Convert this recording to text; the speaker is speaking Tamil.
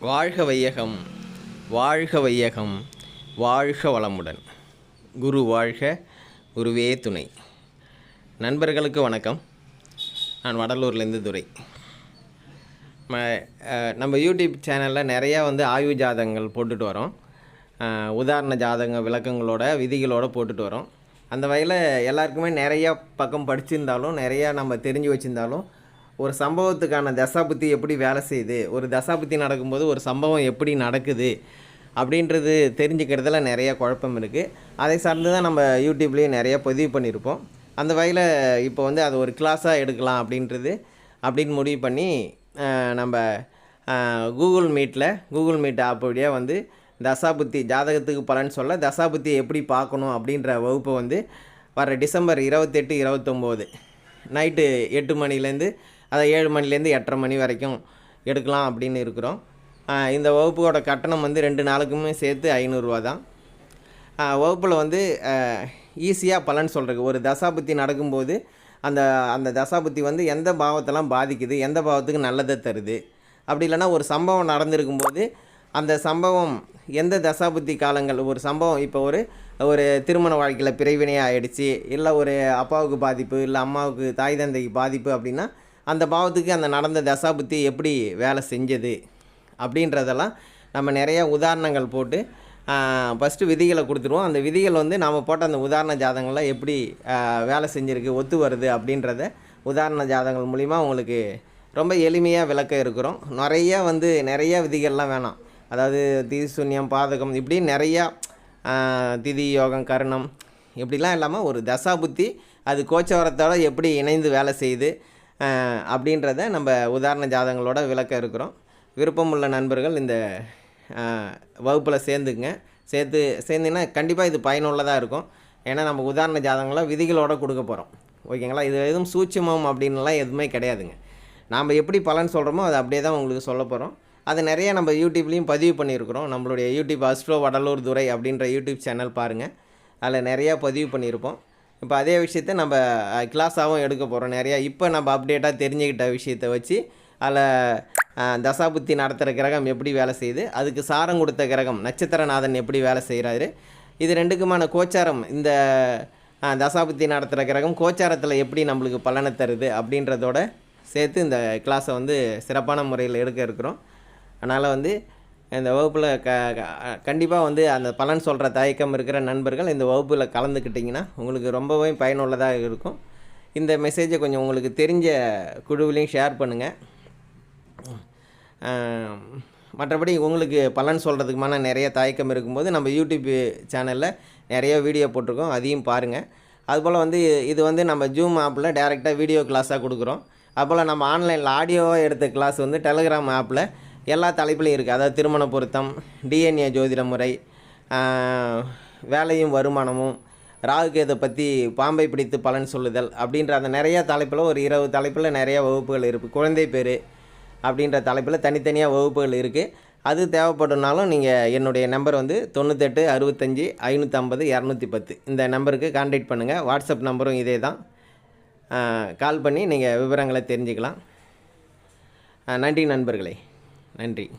வாழ்க வையகம் வாழ்க வையகம் வாழ்க வளமுடன். குரு வாழ்க குருவே துணை. நண்பர்களுக்கு வணக்கம். நான் வடலூர்லேருந்து துரை. ம நம்ம யூடியூப் சேனலில் நிறையா வந்து ஆய்வு ஜாதகங்கள் போட்டுட்டு வரோம். உதாரண ஜாதக விளக்கங்களோட விதிகளோட போட்டுட்டு வரோம். அந்த வகையில் எல்லாருக்குமே நிறையா பக்கம் படிச்சிருந்தாலும் நிறையா நம்ம தெரிஞ்சு வச்சுருந்தாலும் ஒரு சம்பவத்துக்கான தசாபுத்தி எப்படி வேலை செய்யுது? ஒரு தசாபுத்தி நடக்கும்போது ஒரு சம்பவம் எப்படி நடக்குது? அப்படின்றது தெரிஞ்சுக்கிறதுல நிறைய குழப்பம் இருக்குது அதை சார்ந்து தான் நம்ம யூடியூப்லேயும் நிறைய பதிவு பண்ணியிருப்போம். அந்த வகையில் இப்போ வந்து அதை ஒரு கிளாஸாக எடுக்கலாம் அப்படின்றது அப்படின்னு முடிவு பண்ணி நம்ம கூகுள் மீட்டில் கூகுள் மீட் ஆப் வழியாக வந்து தசாபுத்தி ஜாதகத்துக்கு பலன் சொல்ல தசாபுத்தி எப்படி பார்க்கணும் அப்படின்ற வகுப்பை வந்து வர டிசம்பர் இருபத்தெட்டு இருபத்தொம்போது நைட்டு எட்டு மணிலேருந்து அதை ஏழு மணிலேருந்து எட்டரை மணி வரைக்கும் எடுக்கலாம் அப்படின்னு இருக்கிறோம். இந்த வகுப்போட கட்டணம் வந்து ரெண்டு நாளுக்குமே சேர்த்து ஐநூறுரூவா தான். வகுப்பில் வந்து ஈஸியாக பலன் சொல்கிறதுக்கு ஒரு தசாபுத்தி நடக்கும்போது அந்த அந்த தசாபுத்தி வந்து எந்த பாவத்தெல்லாம் பாதிக்குது எந்த பாவத்துக்கு நல்லதை தருது? அப்படி இல்லைன்னா ஒரு சம்பவம் நடந்திருக்கும்போது அந்த சம்பவம் எந்த தசாபுத்தி காலங்கள் ஒரு சம்பவம் இப்போ ஒரு ஒரு திருமண வாழ்க்கையில் பிரிவினையாக ஆகிடுச்சி இல்லை ஒரு அப்பாவுக்கு பாதிப்பு இல்லை அம்மாவுக்கு தாய் தந்தைக்கு பாதிப்பு அப்படின்னா அந்த பாவத்துக்கு அந்த நடந்த தசாபுத்தி எப்படி வேலை செஞ்சது அப்படின்றதெல்லாம் நம்ம நிறையா உதாரணங்கள் போட்டு ஃபஸ்ட்டு விதிகளை கொடுத்துருவோம். அந்த விதிகள் வந்து நாம் போட்ட அந்த உதாரண ஜாதகங்கள்லாம் எப்படி வேலை செஞ்சுருக்கு ஒத்து வருது அப்படின்றத உதாரண ஜாதகங்கள் மூலிமா உங்களுக்கு ரொம்ப எளிமையாக விளக்க இருக்கிறோம். நிறைய வந்து நிறைய விதிகள்லாம் வேணாம். அதாவது திதி சூன்யம் பாதகம் இப்படி நிறையா திதி யோகம் கருணம் இப்படிலாம் இல்லாமல் ஒரு தசா புத்தி அது கோச்சவரத்தோட எப்படி இணைந்து வேலை செய்யுது அப்படின்றத நம்ம உதாரண ஜாதகங்களோட விளக்க இருக்கிறோம். விருப்பமுள்ள நண்பர்கள் இந்த வகுப்பில் சேர்ந்துங்க சேர்த்து சேர்ந்திங்கன்னா கண்டிப்பாக இது பயனுள்ளதாக இருக்கும். ஏன்னா நம்ம உதாரண ஜாதகங்களை விதிகளோட கொடுக்க போகிறோம் ஓகேங்களா? இது எதுவும் சூட்சமம் அப்படின்லாம் எதுவுமே கிடையாதுங்க. நாம் எப்படி பலன் சொல்கிறோமோ அதை அப்படியே தான் உங்களுக்கு சொல்ல போகிறோம் அது நிறைய நம்ம யூடியூப்லேயும் பதிவு பண்ணியிருக்கிறோம். நம்மளுடைய யூடியூப் அஸ்ட்ரோ வடலூர் துறை அப்படின்ற யூடியூப் சேனல் பாருங்கள் அதில் நிறையா பதிவு பண்ணியிருப்போம். இப்போ அதே விஷயத்த நம்ம கிளாஸாகவும் எடுக்க போகிறோம் நிறையா. இப்போ நம்ம அப்டேட்டாக தெரிஞ்சுக்கிட்ட விஷயத்த வச்சு அதில் தசாபுத்தி நடத்துகிற கிரகம் எப்படி வேலை செய்யுது அதுக்கு சாரம் கொடுத்த கிரகம் நட்சத்திரநாதன் எப்படி வேலை செய்கிறாரு இது ரெண்டுக்குமான கோச்சாரம் இந்த தசாபுத்தி நடத்துகிற கிரகம் கோச்சாரத்தில் எப்படி நம்மளுக்கு பலனை தருது அப்படின்றதோட சேர்த்து இந்த கிளாஸை வந்து சிறப்பான முறையில் எடுக்க இருக்கிறோம். அதனால் வந்து இந்த வகுப்பில் க கண்டிப்பாக வந்து அந்த பலன் சொல்கிற தயக்கம் இருக்கிற நண்பர்கள் இந்த வகுப்பில் கலந்துக்கிட்டிங்கன்னா உங்களுக்கு ரொம்பவே பயனுள்ளதாக இருக்கும். இந்த மெசேஜை கொஞ்சம் உங்களுக்கு தெரிஞ்ச குழுவிலையும் ஷேர் பண்ணுங்கள் மற்றபடி உங்களுக்கு பலன் சொல்கிறதுக்குமான நிறைய தயக்கம் இருக்கும்போது நம்ம யூடியூப் சேனலில் நிறைய வீடியோ போட்டிருக்கோம் அதையும் பாருங்கள் அதுபோல் வந்து இது வந்து நம்ம ஜூம் ஆப்பில் டேரெக்டாக வீடியோ கிளாஸாக கொடுக்குறோம். அதுபோல் நம்ம ஆன்லைனில் ஆடியோவாக எடுத்த கிளாஸ் வந்து டெலகிராம் ஆப்பில் எல்லா தலைப்புலையும் இருக்குது அதாவது திருமண பொருத்தம் டிஎன்ஏ ஜோதிட முறை வேலையும் வருமானமும் ராகுகேதை பற்றி பாம்பை பிடித்து பலன் சொல்லுதல் அப்படின்ற அந்த நிறைய தலைப்பில் ஒரு இருபது தலைப்பில் நிறையா வகுப்புகள் இருக்குது குழந்தை பேர் அப்படின்ற தலைப்பில் தனித்தனியாக வகுப்புகள் இருக்குது அது தேவைப்படுனாலும் நீங்கள் என்னுடைய நம்பர் வந்து தொண்ணூத்தெட்டு அறுபத்தஞ்சி ஐநூற்றம்பது இரநூத்தி பத்து. இந்த நம்பருக்கு கான்டாக்ட் பண்ணுங்கள் வாட்ஸ்அப் நம்பரும் இதே தான். கால் பண்ணி நீங்கள் விவரங்களை தெரிஞ்சுக்கலாம். நன்றி நண்பர்களே. நன்றி.